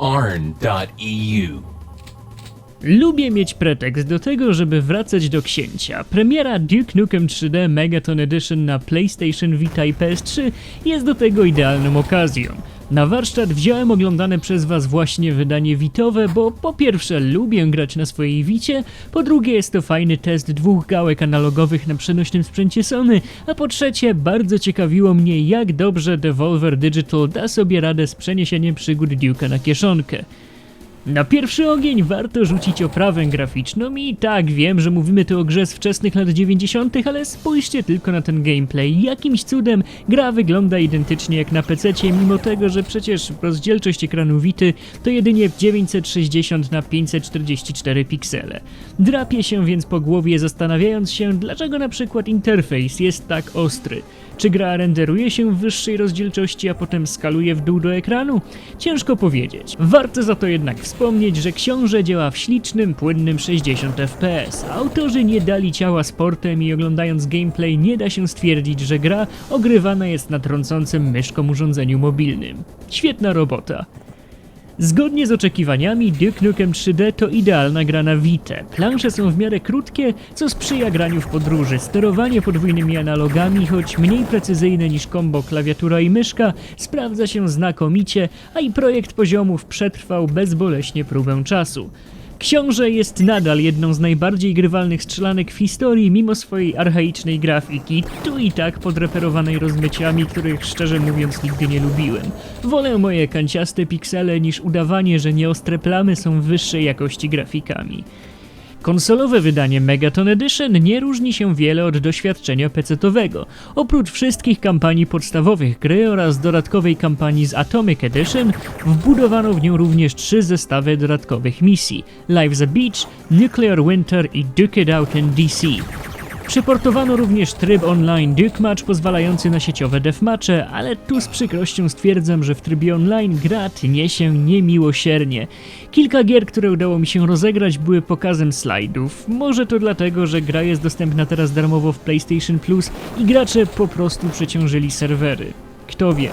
arn.eu. Lubię mieć pretekst do tego, żeby wracać do księcia. Premiera Duke Nukem 3D Megaton Edition na PlayStation Vita i PS3 jest do tego idealną okazją. Na warsztat wziąłem oglądane przez was właśnie wydanie Witowe, bo po pierwsze lubię grać na swojej Wicie, po drugie jest to fajny test dwóch gałek analogowych na przenośnym sprzęcie Sony, a po trzecie bardzo ciekawiło mnie jak dobrze Devolver Digital da sobie radę z przeniesieniem przygód Duke'a na kieszonkę. Na pierwszy ogień warto rzucić oprawę graficzną i tak wiem, że mówimy tu o grze z wczesnych lat 90., ale spójrzcie tylko na ten gameplay. Jakimś cudem gra wygląda identycznie jak na PC, mimo tego, że przecież rozdzielczość ekranu Wity to jedynie 960 na 544 piksele. Drapię się więc po głowie zastanawiając się, dlaczego na przykład interfejs jest tak ostry. Czy gra renderuje się w wyższej rozdzielczości, a potem skaluje w dół do ekranu? Ciężko powiedzieć. Warto za to jednak wspomnieć, że książę działa w ślicznym, płynnym 60 fps. Autorzy nie dali ciała sportem i oglądając gameplay nie da się stwierdzić, że gra ogrywana jest na trącącym myszką urządzeniu mobilnym. Świetna robota. Zgodnie z oczekiwaniami, Duke Nukem 3D to idealna gra na Vita. Plansze są w miarę krótkie, co sprzyja graniu w podróży. Sterowanie podwójnymi analogami, choć mniej precyzyjne niż kombo klawiatura i myszka, sprawdza się znakomicie, a i projekt poziomów przetrwał bezboleśnie próbę czasu. Książę jest nadal jedną z najbardziej grywalnych strzelanek w historii, mimo swojej archaicznej grafiki, tu i tak podreperowanej rozmyciami, których szczerze mówiąc nigdy nie lubiłem. Wolę moje kanciaste piksele niż udawanie, że nieostre plamy są wyższej jakości grafikami. Konsolowe wydanie Megaton Edition nie różni się wiele od doświadczenia PC-owego. Oprócz wszystkich kampanii podstawowych gry oraz dodatkowej kampanii z Atomic Edition, wbudowano w nią również trzy zestawy dodatkowych misji: Life's a Beach, Nuclear Winter i Duke It Out in DC. Przyportowano również tryb online Duke Match pozwalający na sieciowe deathmatche, ale tu z przykrością stwierdzam, że w trybie online gra tnie się niemiłosiernie. Kilka gier, które udało mi się rozegrać były pokazem slajdów. Może to dlatego, że gra jest dostępna teraz darmowo w PlayStation Plus i gracze po prostu przeciążyli serwery. Kto wie.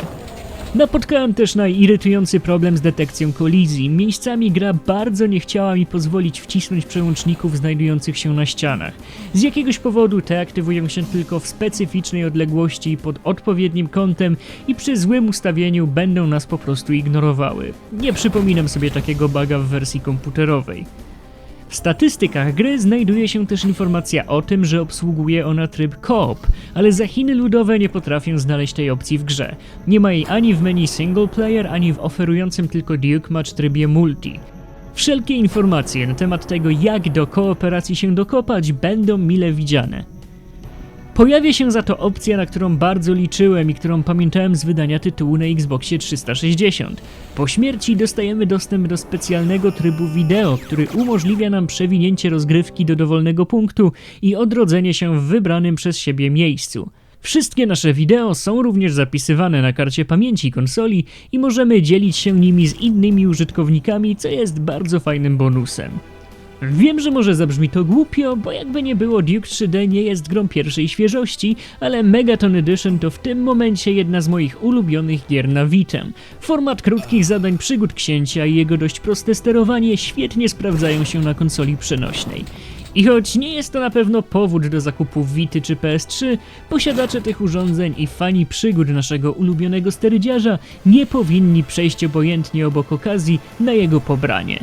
Napotkałem też na irytujący problem z detekcją kolizji. Miejscami gra bardzo nie chciała mi pozwolić wcisnąć przełączników znajdujących się na ścianach. Z jakiegoś powodu te aktywują się tylko w specyficznej odległości pod odpowiednim kątem i przy złym ustawieniu będą nas po prostu ignorowały. Nie przypominam sobie takiego buga w wersji komputerowej. W statystykach gry znajduje się też informacja o tym, że obsługuje ona tryb Coop, ale za Chiny ludowe nie potrafię znaleźć tej opcji w grze. Nie ma jej ani w menu single player, ani w oferującym tylko Duke Match trybie multi. Wszelkie informacje na temat tego, jak do kooperacji się dokopać, będą mile widziane. Pojawia się za to opcja, na którą bardzo liczyłem i którą pamiętałem z wydania tytułu na Xboxie 360. Po śmierci dostajemy dostęp do specjalnego trybu wideo, który umożliwia nam przewinięcie rozgrywki do dowolnego punktu i odrodzenie się w wybranym przez siebie miejscu. Wszystkie nasze wideo są również zapisywane na karcie pamięci konsoli i możemy dzielić się nimi z innymi użytkownikami, co jest bardzo fajnym bonusem. Wiem, że może zabrzmi to głupio, bo jakby nie było Duke 3D nie jest grą pierwszej świeżości, ale Megaton Edition to w tym momencie jedna z moich ulubionych gier na Vita. Format krótkich zadań przygód księcia i jego dość proste sterowanie świetnie sprawdzają się na konsoli przenośnej. I choć nie jest to na pewno powód do zakupu Vity czy PS3, posiadacze tych urządzeń i fani przygód naszego ulubionego sterydziarza nie powinni przejść obojętnie obok okazji na jego pobranie.